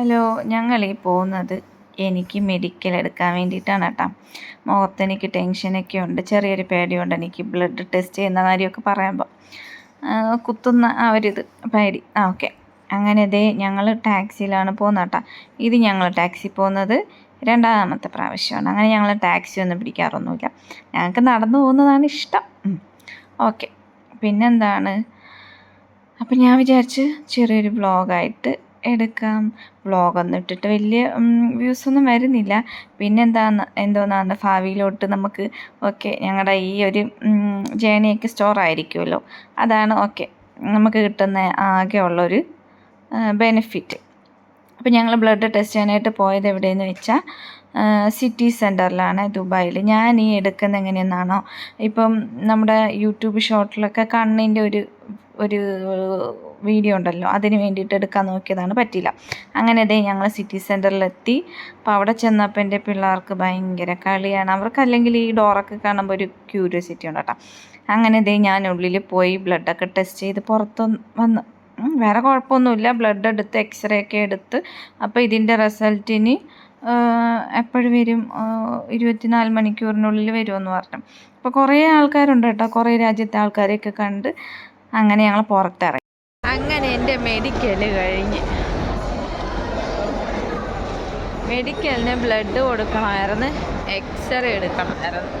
Hello ഞങ്ങൾ ഈ പോകുന്നത് എനിക്ക് മെഡിക്കൽ എടുക്കാൻ വേണ്ടിയിട്ടാണ് കേട്ടോ മുഖത്ത് എനിക്ക് ടെൻഷനൊക്കെ ഉണ്ട്. ചെറിയൊരു പേടിയുണ്ട്. എനിക്ക് ബ്ലഡ് ടെസ്റ്റ് ചെയ്യുന്ന കാര്യമൊക്കെ പറയുമ്പോൾ കുത്തുന്ന ആ ഒരിത് പേടി. ആ ഓക്കെ അങ്ങനെ ദേ ഞങ്ങൾ ടാക്സിയിലാണ് പോകുന്നത് കേട്ടോ ഇത് ഞങ്ങൾ ടാക്സി പോകുന്നത് രണ്ടാമത്തെ പ്രാവശ്യമാണ്. അങ്ങനെ ഞങ്ങൾ ടാക്സി ഒന്നും പിടിക്കാറൊന്നുമില്ല. ഞങ്ങൾക്ക് നടന്നു പോകുന്നതാണ് ഇഷ്ടം. ഓക്കെ പിന്നെന്താണ്? അപ്പം ഞാൻ വിചാരിച്ച് ചെറിയൊരു വ്ളോഗായിട്ട് എടുക്കാം. വ്ളോഗൊന്നും ഇട്ടിട്ട് വലിയ വ്യൂസ് ഒന്നും വരുന്നില്ല. പിന്നെ പിന്നെന്താന്ന് എന്തോന്നാണ് ഭാവിയിലോട്ട് നമുക്ക് ഓക്കെ ഞങ്ങളുടെ ഈ ഒരു ജേണിയൊക്കെ സ്റ്റോർ ആയിരിക്കുമല്ലോ അതാണ് ഓക്കെ നമുക്ക് കിട്ടുന്ന ആകെ ഉള്ളൊരു ബെനിഫിറ്റ്. അപ്പോൾ ഞങ്ങൾ ബ്ലഡ് ടെസ്റ്റ് ചെയ്യാനായിട്ട് പോയത് എവിടെയെന്ന് വെച്ചാൽ സിറ്റി സെന്ററിലാണ് ദുബായിൽ ഞാൻ ഈ എടുക്കുന്ന എങ്ങനെയെന്നാണോ ഇപ്പം നമ്മുടെ യൂട്യൂബ് ഷോട്ടിലൊക്കെ കണ്ണിന്റെ ഒരു ഒരു വീഡിയോ ഉണ്ടല്ലോ അതിന് വേണ്ടിയിട്ട് എടുക്കാൻ നോക്കിയതാണ് പറ്റിയില്ല അങ്ങനെ ദേ ഞങ്ങൾ സിറ്റി സെന്ററിലെത്തി അപ്പോൾ അവിടെ ചെന്നപ്പോൾ എന്റെ പിള്ളേർക്ക് ഭയങ്കര കളിയാണ്. അവർക്ക് അല്ലെങ്കിൽ ഈ ഡോറൊക്കെ കാണുമ്പോൾ ഒരു ക്യൂരിയോസിറ്റി ഉണ്ട് കേട്ടോ. അങ്ങനെ ദേ ഞാൻ ഉള്ളിൽ പോയി ബ്ലഡൊക്കെ ടെസ്റ്റ് ചെയ്ത് പുറത്ത് വന്ന്. വേറെ കുഴപ്പമൊന്നുമില്ല. ബ്ലഡ് എടുത്ത് എക്സ്റേ ഒക്കെ എടുത്ത്. അപ്പോൾ ഇതിന്റെ റിസൾട്ടിന് എപ്പോഴും വരും? ഇരുപത്തിനാല് മണിക്കൂറിനുള്ളിൽ വരുമെന്ന് പറഞ്ഞു. അപ്പോൾ കുറേ ആൾക്കാരുണ്ട് കേട്ടോ. കുറേ രാജ്യത്തെ ആൾക്കാരെയൊക്കെ കണ്ട് അങ്ങനെ ഞങ്ങൾ പുറത്തിറങ്ങി. എന്റെ മെഡിക്കൽ കഴിഞ്ഞ്. മെഡിക്കലിന് ബ്ലഡ് കൊടുക്കണമായിരുന്നു. എക്സ്റേ എടുക്കണമായിരുന്നു.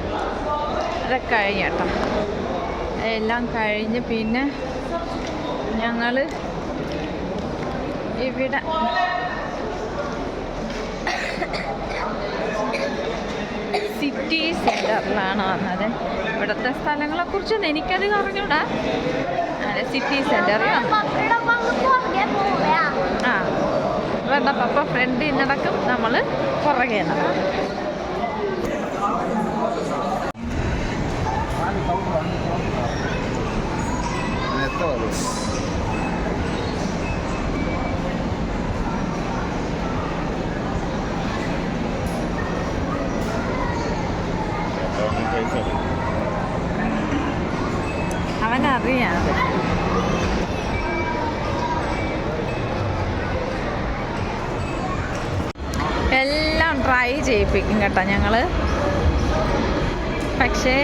അതൊക്കെ കഴിഞ്ഞ് കേട്ടോ. എല്ലാം കഴിഞ്ഞ് പിന്നെ ഞങ്ങൾ ഇവിടെ സിറ്റി സെന്ററിലാണ് വന്നത്. ഇവിടുത്തെ സ്ഥലങ്ങളെക്കുറിച്ചൊന്നും എനിക്കധികം അറിഞ്ഞൂടാ. സിറ്റി വന്നു ആ വേണ്ട പപ്പ ഫ്രണ്ട് നടക്കും നമ്മൾ പുറകെ നടക്കും ട്രൈ ചെയ്യിപ്പിക്കും കേട്ടോ ഞങ്ങൾ പക്ഷേ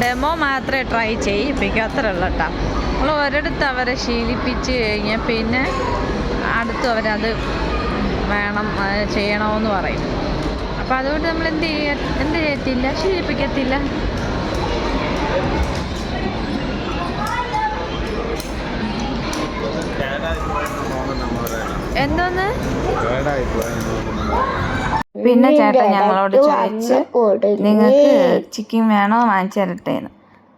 ഡെമോ മാത്രമേ ട്രൈ ചെയ്യിപ്പിക്കും അത്രേ ഉള്ളൂ കേട്ടോ. നമ്മൾ ഒരിടത്ത് അവരെ ശീലിപ്പിച്ച് കഴിഞ്ഞാൽ പിന്നെ അടുത്ത് അവരത് വേണം ചെയ്യണമെന്ന് പറയും. അപ്പം അതുകൊണ്ട് നമ്മൾ എന്ത് ചെയ്യ എന്ത് ചെയ്യത്തില്ല? ശീലിപ്പിക്കത്തില്ല. എന്തോന്ന്? പിന്നെ ചേട്ടൻ ഞങ്ങളോട് ചോദിച്ച് നിങ്ങൾക്ക് ചിക്കൻ വേണോ വാങ്ങിച്ചു തരട്ടേന്ന്.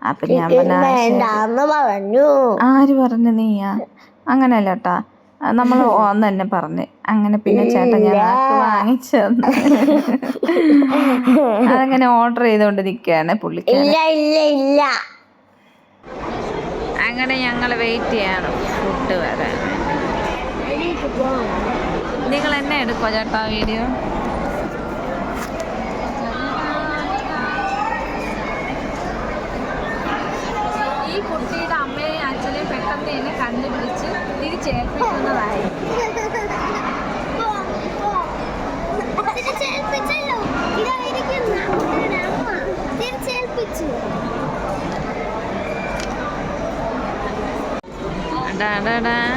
അപ്പൊ ഞാൻ പറഞ്ഞ ആര് പറഞ്ഞു നീയാ? അങ്ങനെയല്ല കേട്ടാ നമ്മൾ ഓന്ന് തന്നെ പറഞ്ഞ്. അങ്ങനെ പിന്നെ ചേട്ടൻ ഞാൻ വാങ്ങിച്ചു അതങ്ങനെ ഓർഡർ ചെയ്തുകൊണ്ട് നിൽക്കുകയാണ് പുള്ളിക്കാരൻ. അങ്ങനെ ഞങ്ങൾ വെയിറ്റ് ചെയ്യാണ് ഫുഡ് വരാൻ നിങ്ങൾ എന്നെ എടുക്കോ ചേട്ടാ വീഡിയോ കണ്ടുപിടിച്ച് തിരിച്ചേൽപ്പിക്കുന്നതായി തിരിച്ചേൽപ്പിച്ചല്ലോ ഡാ ഡാ ഡാഡാഡാ.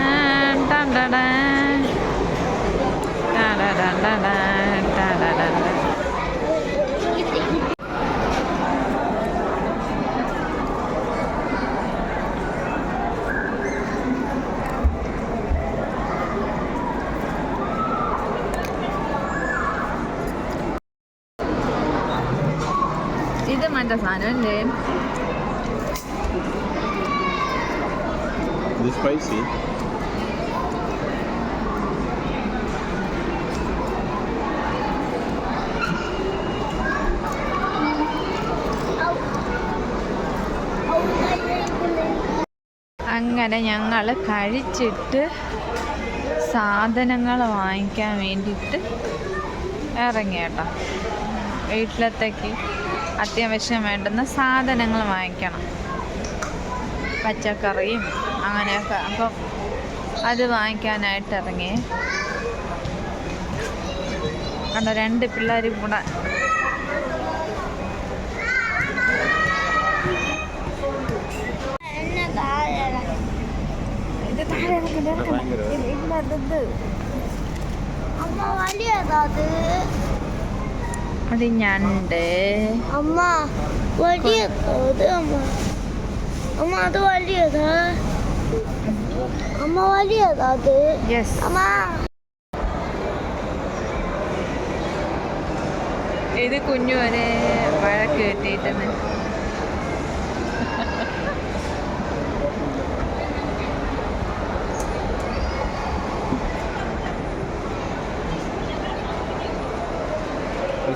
ഇത് മറ്റേ സാധനം അല്ലേ? Is it spicy? അങ്ങനെ ഞങ്ങൾ കഴിച്ചിട്ട് സാധനങ്ങൾ വാങ്ങിക്കാൻ വേണ്ടിയിട്ട് ഇറങ്ങി കേട്ടോ വീട്ടിലത്തേക്ക്. അത്യാവശ്യം വേണ്ടുന്ന സാധനങ്ങൾ വാങ്ങിക്കണം. പച്ചക്കറിയും അങ്ങനെയൊക്കെ. അപ്പോൾ അത് വാങ്ങിക്കാനായിട്ട് ഇറങ്ങി. കണ്ടോ രണ്ട് പിള്ളേർ കൂടെ. ഇത് താഴെ ഇത് ഇത്. അമ്മ വലിയതാ അത്. അത് ഞണ്ട് അമ്മ വലിയ അമ്മ. അത് വലിയതാ. അമ്മ വലിയതാ അത്. അമ്മ. ഇത് കുഞ്ഞു വരെ വഴക്ക് കെട്ടിയിട്ടെന്ന്.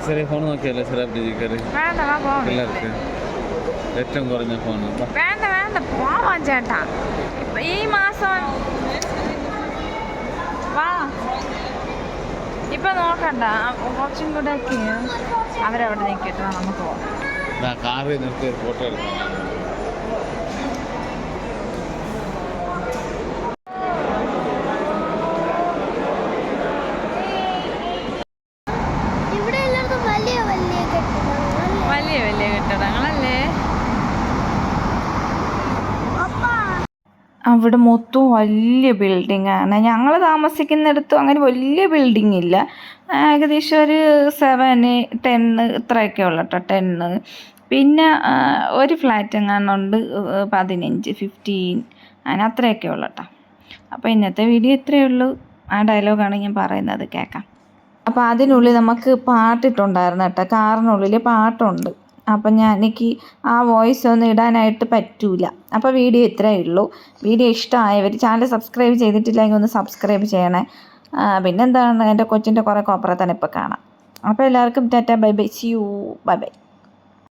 ചെറിയ ഫോൺ നോക്കിയല്ലേ വാ പോവാം. പിള്ളേർക്ക്. ഏറ്റവും കുറഞ്ഞ ഫോൺ വേണ്ട വേണ്ട പോവാൻ ചേട്ടാ. ഇപ്പൊ ഈ മാസം വാ. ഇപ്പൊ നോക്കണ്ട. കുറച്ചും കൂടെ അവരവിടെ നിൽക്കട്ടെ നമുക്ക് പോവാം. കാറിൽ നിർത്തി ഫോട്ടോ എടുക്കണം ഇവിടെ എല്ലായിടത്തും വലിയ വലിയ കെട്ടിടങ്ങളല്ലേ വലിയ വലിയ കെട്ടിടങ്ങളല്ലേ അപ്പ അവിടെ മൊത്തം വലിയ ബിൽഡിംഗ് ആണ്. ഞങ്ങൾ താമസിക്കുന്നിടത്തും അങ്ങനെ വലിയ ബിൽഡിംഗ് ഇല്ല. ഏകദേശം ഒരു സെവന് ടെന്ന് ഇത്രയൊക്കെ ഉള്ളു കേട്ടോ ടെന്ന് പിന്നെ ഒരു ഫ്ലാറ്റ് എങ്ങാനുണ്ട്? പതിനഞ്ച് ഫിഫ്റ്റീൻ അങ്ങനെ അത്രയൊക്കെ ഉള്ളു കേട്ടോ. അപ്പോൾ ഇന്നത്തെ വീഡിയോ ഇത്രയേ ഉള്ളൂ. ആ ഡയലോഗാണ് ഞാൻ പറയുന്നത്. കേൾക്കാം. അപ്പോൾ അതിനുള്ളിൽ നമുക്ക് പാട്ടിട്ടുണ്ടായിരുന്നു കേട്ടോ. കാറിനുള്ളിൽ പാട്ടുണ്ട്. അപ്പം ഞാൻ എനിക്ക് ആ വോയിസ് ഒന്നും ഇടാനായിട്ട് പറ്റൂല. അപ്പോൾ വീഡിയോ ഇത്രയേ ഉള്ളൂ. വീഡിയോ ഇഷ്ടമായവർ ചാനൽ സബ്സ്ക്രൈബ് ചെയ്തിട്ടില്ലെങ്കിൽ ഒന്ന് സബ്സ്ക്രൈബ് ചെയ്യണേ. പിന്നെന്താണ്? എന്റെ കൊച്ചിന്റെ കുറേ കോപ്പറ തന്നെ ഇപ്പോൾ കാണാം. അപ്പോൾ എല്ലാവർക്കും tata bye bye see you bye bye.